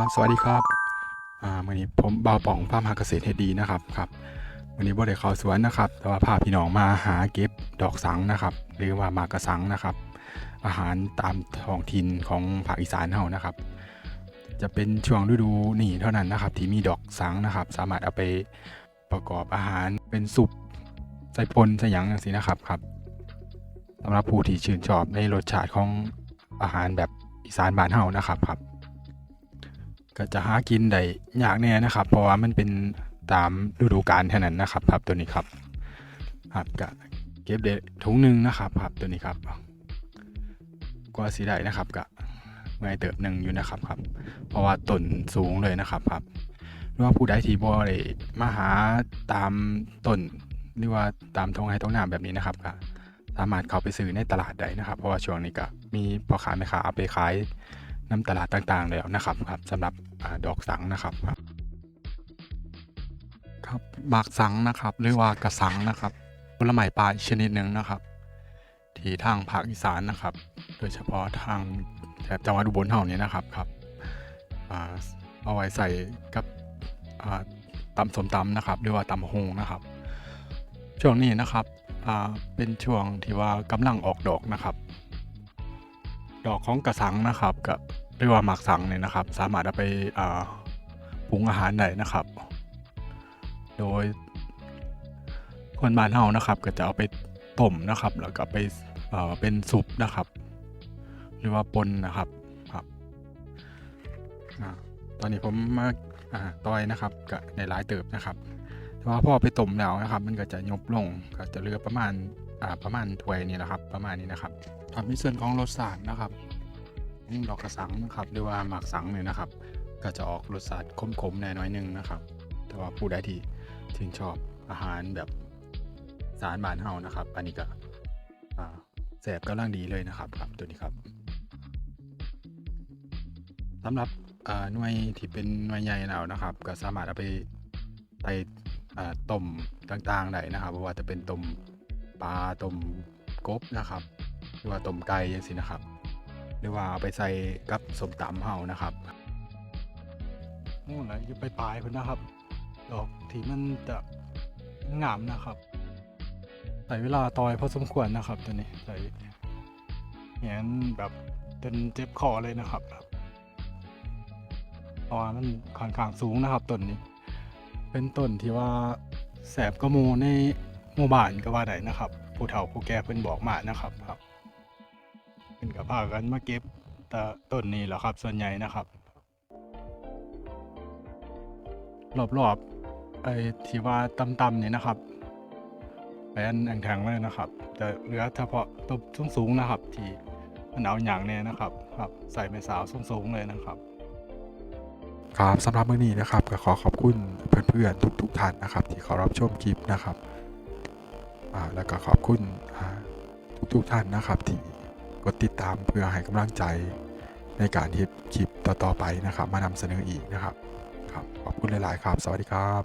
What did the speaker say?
ครับสวัสดีครับอ่ามื่อนี้ผมบ่าวป่องฟาร์มหาเกษตรเฮดีนะครับครับมื่อนี้บ่ได้เข้าสวนนะครับ แต่ว่าพาพี่น้องมาหาเก็บดอกสังนะครับ หรือว่ามากระสังนะครับ อาหารตามท้องถิ่นของภาคอีสานเฮานะครับ จะเป็นช่วงฤดูนี่เท่านั้นนะครับ ที่มีดอกสังนะครับ สามารถเอาไปประกอบอาหารเป็นสุปใส่ปนใส่หยังจังซี่นะครับครับสำหรับผู้ที่ชื่นชอบในรสชาติของอาหารแบบอีสานบ้านเฮานะครับครับ ก็จะหากินได้ยากแน่นะครับ เพราะว่ามันเป็นตามฤดูกาลเท่านั้นนะครับครับตัวนี้ครับครับก็เก็บได้ถุงหนึ่งนะครับครับตัวนี้ครับกว่าสีได้นะครับก็เมื่อเติบหนึ่งอยู่นะครับครับ เพราะว่าต้นสูงเลยนะครับครับหรือว่าผู้ใดที่บ่ได้มาหาตามต้นหรือว่าตามทองไห้ทงนาแบบนี้นะครับก็สามารถเข้าไปซื้อในตลาดได้นะครับ เพราะว่าช่วงนี้ก็มีพ่อค้าแม่ค้าเอาไปขาย น้ำตลาดต่างๆ แล้วนะครับครับสำหรับอดอกสังนะครับครับครับากสังนะครับ หรือว่ากระสังนะครับผลไม้ป่าอีกชนิดหนึ่งนะครับ ที่ทางภาคอีสานนะครับ โดยเฉพาะทางแถบจังหวัดอุบลเฮานี้นะครับครับเอาไว้ใส่กับอ่าตำสมตำนะครับ หรือว่าตำฮงนะครับ ช่วงนี้นะครับเป็นช่วงที่ว่ากำลังออกดอกนะครับ ดอกของกระสังนะครับกับเรียกว่าหมากสังเนี่ยนะครับ สามารถเอาไปาปรุงอาหารได้นะครับ โดยคนบ้านเฮานะครับ ก็จะเอาไปต้มนะครับ แล้วก็ไปเเป็นซุปนะครับ หรือว่าปนนะครับครับอตอนนี้ผมมาอ่าต้อยนะครับกับในหลายเติบนะครับ แต่ว่าพอไปต้มแล้วนะครับ มันก็จะยบลงก็จะเหลือประมาณ ประมาณถ้วยนี้นะครับ ประมาณนี้นะครับทำในส่วนของรสชาตินะครับนี่ดอกกระสังนะครับหรือว่าหมากสังเนี่ยนะครับ ก็จะออกรสชาติขมๆแน่น้อยนึงนะครับ แต่ว่าผู้ใดที่ชื่นชอบอาหารแบบสารบานเฮานะครับ อันนี้ก็แสบกำลังดีเลยนะครับครับตัวนี้ครับสำหรับอ่าหน่วยที่เป็นหน่วยใหญ่แล้วนะครับ ก็สามารถเอาไปไปต้มต่างๆได้นะครับเพราะว่าจะเป็นต้ม ปลาต้มกบนะครับ หรือว่าต้มไก่ยังสินะครับ หรือว่าเอาไปใส่กับสมตำเฮานะครับนู่นเลยอยู่ไปปลายๆพุ่นนะครับ ดอกที่มันจะงามนะครับใส่เวลาตอยพอสมควรนะครับตัวนี้ใส่เห็นแบบจนเจ็บคอเลยนะครับเพราะว่ามันค่อนข้างสูงนะครับต้นนี้ เป็นต้นที่ว่าแสบกระโมใน หมู่บ้านก็ว่าได้นะครับ ผู้เฒ่าผู้แก่เพิ่นบอกมานะครับครับเป็นกับพากันมาเก็บตต้นนี้แหละครับ ส่วนใหญ่นะครับ รอบๆไอ้ที่ว่าต่ำๆเนี่ยนะครับเป็นแข็งๆเลยนะครับ จะเหลือเฉพาะต้นสูงๆนะครับ ที่มันเอาอย่างเนี่ยนะครับ ครับ ใส่เป็นสาวสูงๆเลยนะครับครับสำหรับมื้อนี้นะครับก็ขอขอบคุณเพื่อนๆทุกๆท่านนะครับ ที่ขารับชมคลิปนะครับ แล้วก็ขอบคุณทุกๆท่านนะครับที่กดติดตามเพื่อให้กำลังใจในการที่คลิปต่อๆไปนะครับ มานำเสนออีกนะครับครับขอบคุณหลาย ๆ ครับ สวัสดีครับ